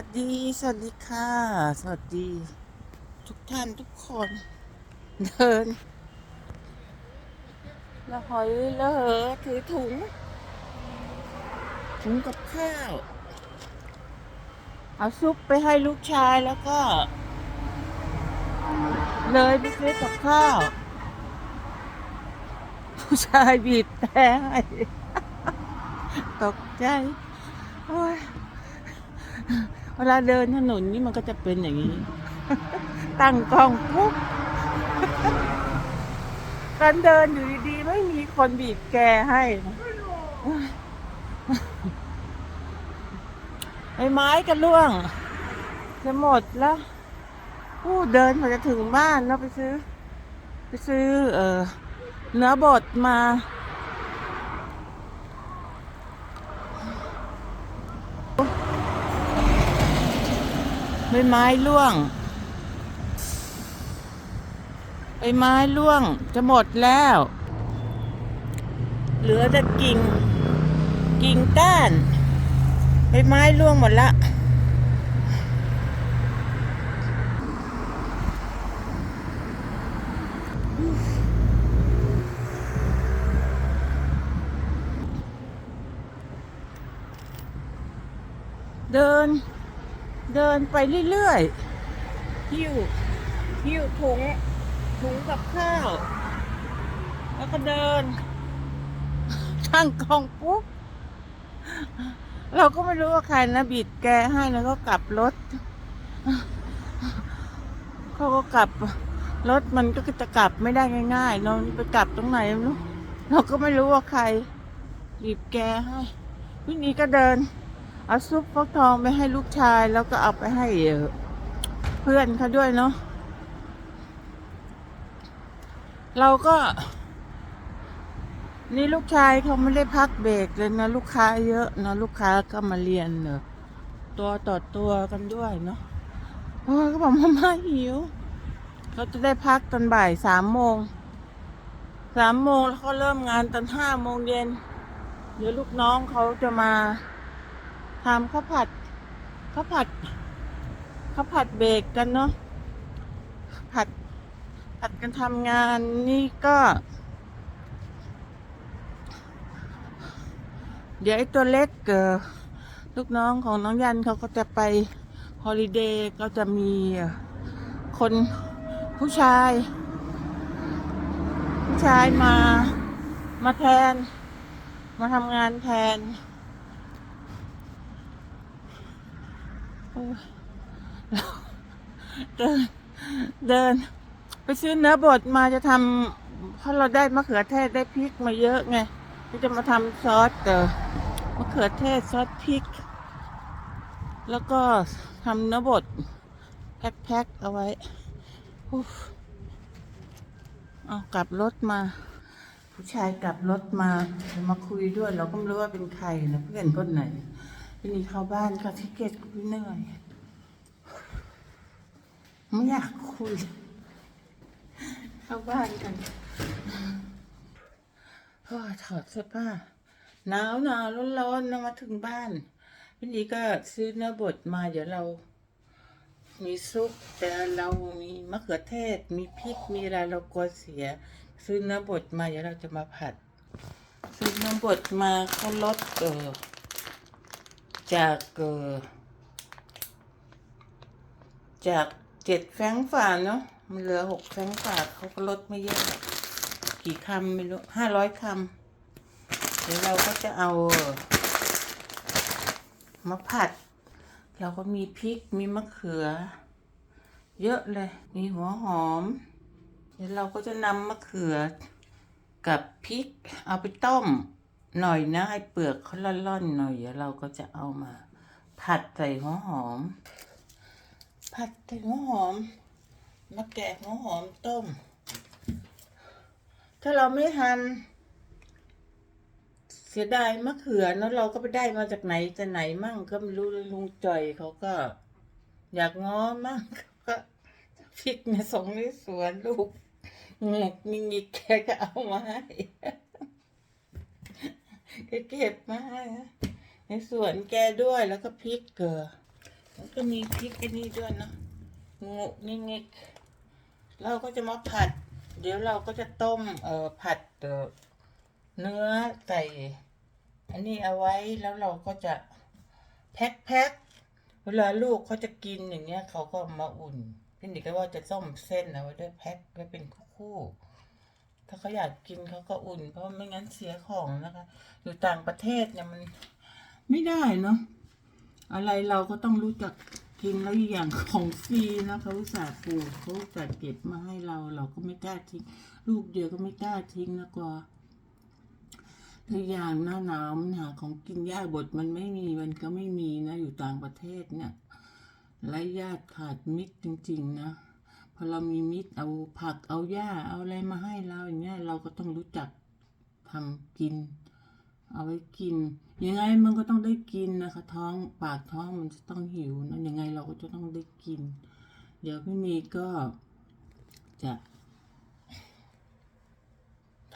วัสดี สวัสดีค่ะ สวัสดี ทุกท่านทุกคน เดินละหอยละเหอถือถุง ถุงกับข้าว เอาซุปไปให้ลูกชายแล้วก็ เลยไปซื้อกับข้าว ผู้ชายบีบแต่ให้ตกใจ โอ้ย เวลาเดินถนนนี่มันก็จะเป็นอย่างนี้ ตั้งกล้องปุ๊บตอนเดินอยู่ดีๆ ไม่มีคนบีบแกให้ไอ้ไม้กันล่วง จะหมดแล้วผู้เดินมาจะถึงบ้านแล้วไปซื้อ ไปซื้อ เออเนื้อบดมา ใบไม้ร่วงใบไม้ร่วง จะหมดแล้ว เหลือแต่กิ่ง กิ่งก้านใบไม้ร่วงหมดละเดิน เดินไปเรื่อยๆหิ้วหิ้วถุงถุงกับข้าว แล้วก็เดินช่างกองปุ๊บเราก็ไม่รู้ว่าใครนะบีดแกให้แล้วก็กลับรถเขาก็กลับรถมันก็จะกลับไม่ได้ง่ายๆเราไปกลับตรงไหนไม่รู้เราก็ไม่รู้ว่าใครบีบแกให้พี่นี้ก็เดิน เอาซุปฟักทองไปให้ลูกชายแล้วก็เอาไปให้เพื่อนเขาด้วยเนาะเราก็ นี่ลูกชายเขาไม่ได้พักเบรกเลยนะลูกค้าเยอะเนาะลูกค้าก็มาเรียนเนอะตัวต่อตัวกันด้วยเนาะโอ้ยก็บอกมาม่าหิวเขาจะได้พักตอนบ่ายสามโมงสามโมงแล้วเขาเริ่มงานตอนห้าโมงเย็นเดี๋ยวลูกน้องเขาจะมา ทำข้าวผัดข้าวผัดข้าวผัดเบรกกันเนาะผัดผัดกันทำงานนี่ก็ เดี๋ยวไอ้ตัวเล็กเออลูกน้องของน้องยันเขาก็จะไปฮอลิเดย์ก็จะมีคนผู้ชาย ผู้ชายมามาแทน มาทำงานแทน โอ้ย เดินเดิน ไปซื้อเนื้อบดมาจะทำเพราะเราได้มะเขือเทศได้พริกมาเยอะไงก็จะมาทำซอสเออมะเขือเทศซอสพริก แล้วก็ทำเนื้อบดแพ็คๆเอาไว้เอากลับรถมา ผู้ชายกลับรถมามาคุยด้วย เราก็ไม่รู้ว่าเป็นใครนะเพื่อนคนไหน ทีนี้เข้าบ้านเขาที่เกตกูเหนื่อยไม่อยากคุย เข้าบ้านกันโอ้ยถอดเสื้อผ้าหนาวหนาวร้อนร้อนมาถึงบ้านทีนี้ก็ซื้อเนื้อบดมาเดี๋ยวเรา มีซุปแต่เรามีมะเขือเทศ มีพริกมีอะไรเรากลัวเสีย ซื้อเนื้อบดมาเดี๋ยวเราจะมาผัด ซื้อเนื้อบดมาเขาลดเออ จากเจากเจ็ดแฟงฝ่าเนาะมันเหลือหกแฟงฝ่าเขาก็ลดไม่เยอะ กี่คำไม่รู้ห้าร้อยคำเดี๋ยวเราก็จะเอามาผัด เราก็มีพริกมีมะเขือ เยอะเลย มีหัวหอม เดี๋ยวเราก็จะนำมะเขือกับพริกเอาไปต้ม หน่อยนะให้เปลือกเขาล่อนๆหน่อยเดี๋ยวเราก็จะเอามา ผัดใส่หัวหอม ผัดใส่หัวหอมมาแกะหัวหอมต้ม ถ้าเราไม่ทำเสียดายมะเขือเนอะเราก็ไปได้มาจากไหนแต่ไหนมั่งก็ไม่รู้ลุงจ่อยเขาก็ อยากง้อมั่งเขาก็พริกเนี่ยส่งในสวนลูกแงกงิกๆแกก็เอามาให้ แกเก็บมาให้นะในสวนแกด้วยแล้วก็พริกเกลือมันก็มีพริกไอ้นี่ด้วยเนาะงูนิงนิกเราก็จะมาผัด เดี๋ยวเราก็จะต้มเอ่อผัดเอ่อเนื้อใส่อันนี้เอาไว้แล้วเราก็จะแพ็คแพ็คเวลาลูกเขาจะกินอย่างเงี้ยเขาก็มาอุ่นพี่นิกก็ว่าจะต้มเส้นเอาไว้ด้วยแพ็คไว้เป็นคู่ๆ เขาอยากกินเขาก็อุ่น เพราะไม่งั้นเสียของนะคะ อยู่ต่างประเทศเนี่ยมันไม่ได้เนาะอะไรเราก็ต้องรู้จักกินแล้วอย่างของฟรีนะเขาสาปลูกเขาอุตส่าห์เก็บมาให้เรา เราก็ไม่กล้าทิ้งลูกเดียวก็ไม่กล้าทิ้งนะกว่าทุกอย่างหน้าหนาวมันหาของกินยากบทมันไม่มีมันก็ไม่มีนะ อยู่ต่างประเทศเนี่ยไร้ญาติขาดมิตรจริง ๆ นะ พอเรามีมิตรเอาผักเอาหญ้าเอาอะไรมาให้เราอย่างเงี้ยเราก็ต้องรู้จักทำกิน เอาไว้กิน ยังไงมันก็ต้องได้กินนะคะ ท้องปากท้องมันจะต้องหิวนะยังไงเราก็จะต้องได้กิน เดี๋ยวพี่มีก็จะ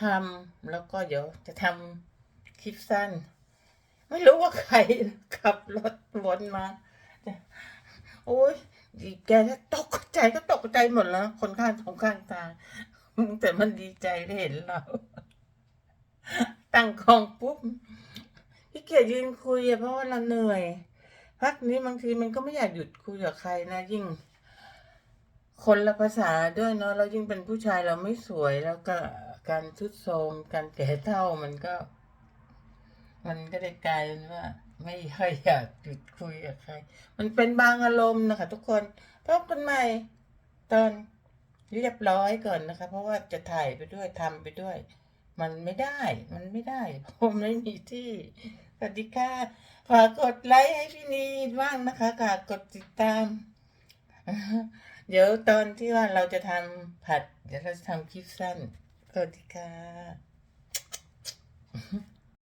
ทำแล้วก็เดี๋ยวจะทำคลิปสั้น ไม่รู้ว่าใครขับรถวนมา โอ้ย แกจะตกใจก็ตกใจหมดแล้ว คนข้างของข้างทางแต่มันดีใจได้เห็นเรา ตั้งกองปุ๊บพี่เกียจยืนคุยเพราะว่าเราเหนื่อยพักนี้บางทีมันก็ไม่อยากหยุดคุยกับใครนะยิ่ง คนละภาษาด้วยเนาะแล้วยิ่งเป็นผู้ชายเราไม่สวยแล้วก็การทุดโทรมการแก่เท่ามันก็ มันก็ได้กลายเป็นว่า ไม่ค่อยอยากหยุดคุยกับใคร มันเป็นบางอารมณ์นะคะ ทุกคนพบกันใหม่ตอนเรียบร้อยก่อนนะคะ เพราะว่าจะถ่ายไปด้วยทำไปด้วย มันไม่ได้ มันไม่ได้เพราะมันไม่มีที่สวัสดีค่ะฝากกดไลค์ให้พี่นีบ้างนะคะฝากกดติดตาม เดี๋ยวตอนที่ว่าเราจะทำผัด เดี๋ยวเราจะทำคลิปสั้นสวัสดีค่ะ